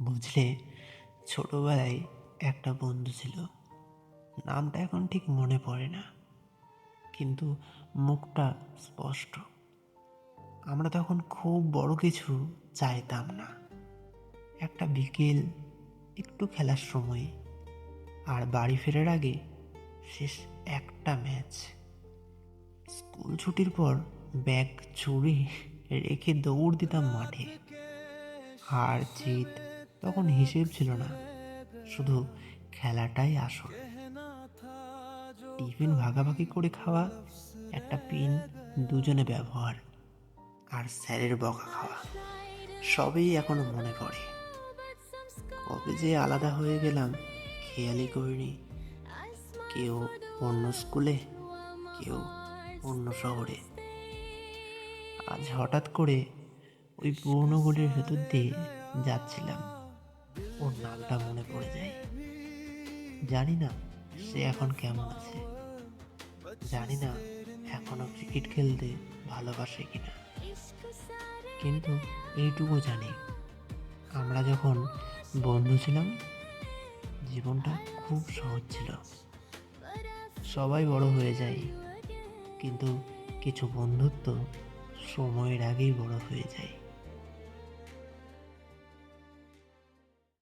বুঝলে, ছোটবেলায় একটা বন্ধু ছিল। নামটা এখন ঠিক মনে পড়ে না, কিন্তু মুখটা স্পষ্ট। আমরা তখন খুব বড় কিছু চাইতাম না। একটা বিকেল, একটু খেলার সময়, আর বাড়ি ফেরার আগে শেষ একটা ম্যাচ। স্কুল ছুটির পর ব্যাগ চুরি রেখে দৌড় দিতাম মাঠে। হার জিত তখন হিসেব ছিল না। শুধু খেলাটাই আসল। টিফিন ভাগাভাগি করে খাওয়া, একটা পিন, দুজনে ব্যবহার, আর স্যারের বকা খাওয়া, সবই এখনও মনে পড়ে। কবে যে আলাদা হয়ে গেলাম, খেয়ালই করিনি। কেউ অন্য স্কুলে, কেউ অন্য শহরে। আজ হঠাৎ করে ওই পুরনো গলির ভেতর দিয়ে যাচ্ছিলাম। ওর নামটা মনে পড়ে যায়। জানি না সে এখন কেমন আছে। জানি না এখনও ক্রিকেট খেলতে ভালোবাসে কিনা। কিন্তু এইটুকু জানি, আমরা যখন বন্ধু ছিলাম, জীবনটা খুব সহজ ছিল। সবাই বড় হয়ে যায়, কিন্তু কিছু বন্ধুত্ব সময়ের আগেই বড় হয়ে যায়।